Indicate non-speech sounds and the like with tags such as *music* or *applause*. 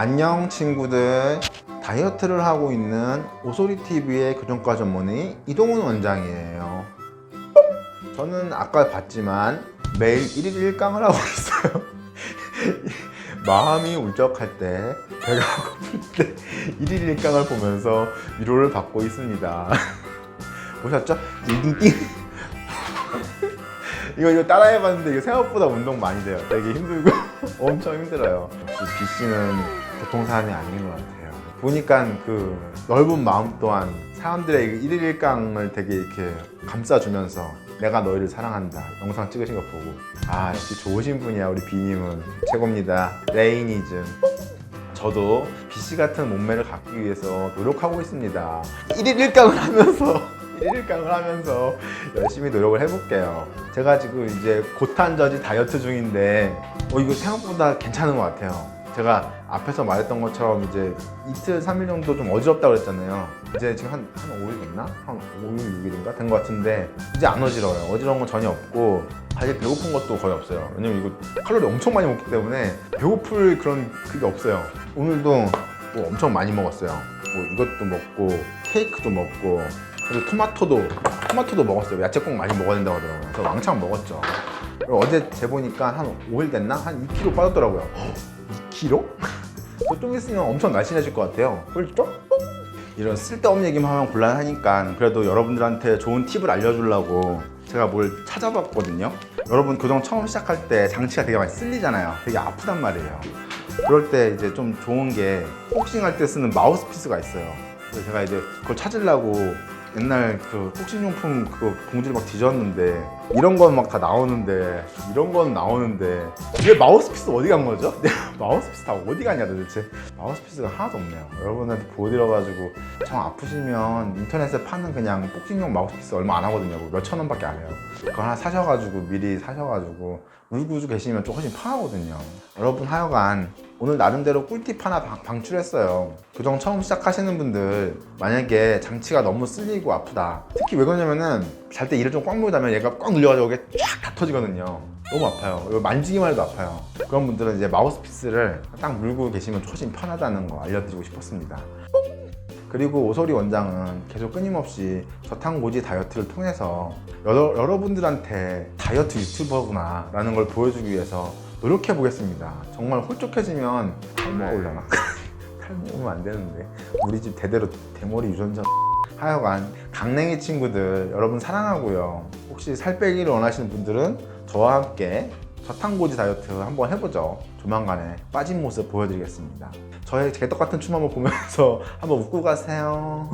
안녕 친구들 다이어트를 하고 있는 오소리TV의 교정과 전문의 이동훈 원장이에요 저는 아까 봤지만 매일 1일 1강을 하고 있어요 *laughs* 마음이 울적할 때 배가 고플 때 1일 1강을 보면서 위로를 받고 있습니다 *laughs* 보셨죠? *laughs* 이거 이거 따라해봤는데 이거 생각보다 운동 많이 돼요. 되게 힘들고 엄청 힘들어요. 역시 B 씨는 보통 사람이 아닌 것 같아요. 보니까 그 넓은 마음 또한 사람들의 그 1일 1강을 되게 이렇게 감싸주면서 내가 너희를 사랑한다 영상 찍으신 거 보고 아 역시 좋으신 분이야 우리 비님은 최고입니다. 레이니즘 저도 BC 같은 몸매를 갖기 위해서 노력하고 있습니다. 1일 1강을 하면서 *laughs* 1일 1강을 하면서 열심히 노력을 해볼게요. 제가 지금 이제 고탄저지 다이어트 중인데 어, 이거 생각보다 괜찮은 것 같아요. 제가 앞에서 말했던 것처럼 이제 이틀, 3일 정도 좀 어지럽다고 그랬잖아요. 이제 지금 한, 한 5일 됐나? 한 5일, 6일인가? 된 것 같은데 이제 안 어지러워요. 어지러운 건 전혀 없고 사실 배고픈 것도 거의 없어요. 왜냐면 이거 칼로리 엄청 많이 먹기 때문에 배고플 그런 그게 없어요. 오늘도 뭐 엄청 많이 먹었어요. 뭐 이것도 먹고 케이크도 먹고 그리고 토마토도 토마토도 먹었어요. 야채 꼭 많이 먹어야 된다고 하더라고요. 그래서 왕창 먹었죠. 그리고 어제 재보니까 한 5일 됐나? 한 2kg 빠졌더라고요. 2kg? *laughs* 좀 있으면 엄청 날씬해질 것 같아요. 훌쩍? 이런 쓸데없는 얘기만 하면 곤란하니까 그래도 여러분들한테 좋은 팁을 알려주려고 제가 뭘 찾아봤거든요. 여러분 교정 처음 시작할 때 장치가 되게 많이 쓸리잖아요. 되게 아프단 말이에요. 그럴 때 이제 좀 좋은 게 복싱할 때 쓰는 마우스피스가 있어요. 그래서 제가 이제 그걸 찾으려고 옛날 그 복싱용품 그거 봉지를 막 뒤졌는데 이런 건 막 다 나오는데 이런 건 나오는데 왜 마우스피스 어디 간 거죠? *laughs* 마우스피스 다 어디 갔냐 도대체? 마우스피스가 하나도 없네요. 여러분한테 보여드려가지고 정 아프시면 인터넷에 파는 그냥 복싱용 마우스피스 얼마 안 하거든요. 몇천 원밖에 안 해요. 그거 하나 사셔가지고 미리 사셔가지고 울고주 계시면 좀 훨씬 편하거든요. 여러분 하여간 오늘 나름대로 꿀팁 하나 방, 방출했어요. 교정 처음 시작하시는 분들 만약에 장치가 너무 쓸리고 아프다. 특히 왜 그러냐면은 잘 때 이를 좀 꽉 물다면 얘가 꽉 눌려가지고 이게 쫙 다 터지거든요. 너무 아파요. 만지기만 해도 아파요. 그런 분들은 이제 마우스피스를 딱 물고 계시면 훨씬 편하다는 거 알려드리고 싶었습니다. 그리고 오소리 원장은 계속 끊임없이 저탄고지 다이어트를 통해서 여러, 여러분들한테 다이어트 유튜버구나 라는 걸 보여주기 위해서 노력해 보겠습니다. 정말 홀쭉해지면 탈모가 올려나? *laughs* 탈모 오면 안 되는데. 우리 집 대대로 대머리 유전자 *laughs* 하여간 강냉이 친구들 여러분 사랑하고요. 혹시 살 빼기를 원하시는 분들은 저와 함께 저탄고지 다이어트 한번 해보죠. 조만간에 빠진 모습 보여드리겠습니다. 저의 개떡 같은 춤 한번 보면서 *laughs* 한번 웃고 가세요